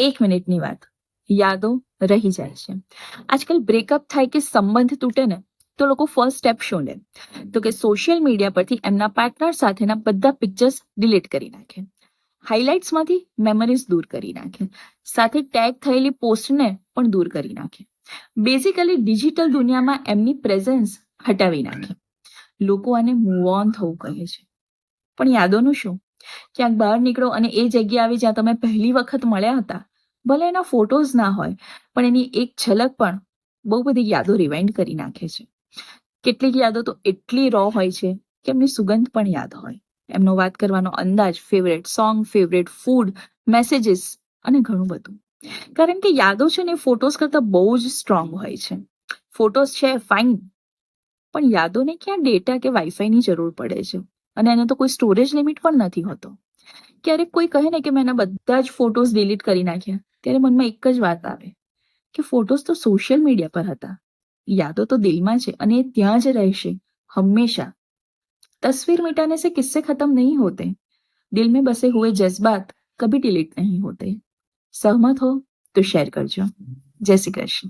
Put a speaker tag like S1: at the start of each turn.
S1: એક મિનિટની વાત. યાદો રહી જાય છે. આજકાલ બ્રેકઅપ થાય કે સંબંધ તૂટે ને, તો લોકો ફર્સ્ટ સ્ટેપ શું લે તો કે સોશિયલ મીડિયા પરથી એમના પાર્ટનર સાથેના બધા પિક્ચર્સ ડિલીટ કરી નાખે. હાઇલાઇટ્સમાંથી મેમરીઝ દૂર કરી નાખે. સાથે ટેગ થયેલી પોસ્ટને પણ દૂર કરી નાખે. બેઝિકલી ડિજિટલ દુનિયામાં એમની પ્રેઝન્સ હટાવી નાખે. લોકો આને મૂવ ઓન થવું કહે છે. પણ યાદોનું શું? ક્યાંક બહાર નીકળો અને એ જગ્યા આવી જ્યાં તમે પહેલી વખત મળ્યા હતા ભલે એના ફોટોઝ ના હોય, પણ એની એક ઝલક પણ બહુ બધી યાદો રિવાઇન્ડ કરી નાખે છે. કેટલીક યાદો તો એટલી રો હોય છે કે એમની સુગંધ પણ યાદ હોય. એમનો વાત કરવાનો અંદાજ favourite song favourite food messages અને ઘણું બધું. કારણ કે યાદો છે ને ફોટોઝ કરતાં બહુ જ સ્ટ્રોંગ હોય છે. ફોટોઝ છે ફાઇન પણ યાદોને ક્યાં ડેટા કે વાઈફાઈની જરૂર પડે છે? અને એને તો કોઈ સ્ટોરેજ લિમિટ પણ નથી હોતો. ક્યારેક કોઈ કહે ને કે મેં બધા જ ફોટોઝ ડિલીટ કરી નાખ્યા. ત્યારે મનમાં એક જ વાત આવે કે ફોટોઝ તો સોશિયલ મીડિયા પર હતા. યાદો તો દિલમાં છે અને એ ત્યાં જ રહેશે, હંમેશા. તસવીર મિટાને સે કિસ્સે ખતમ નહીં હોતે. દિલ મેં બસે હુએ જજ્બાત કભી ડિલીટ નહીં હોતે. સહમત હો તો શેર કરજો. જય શ્રી કૃષ્ણ.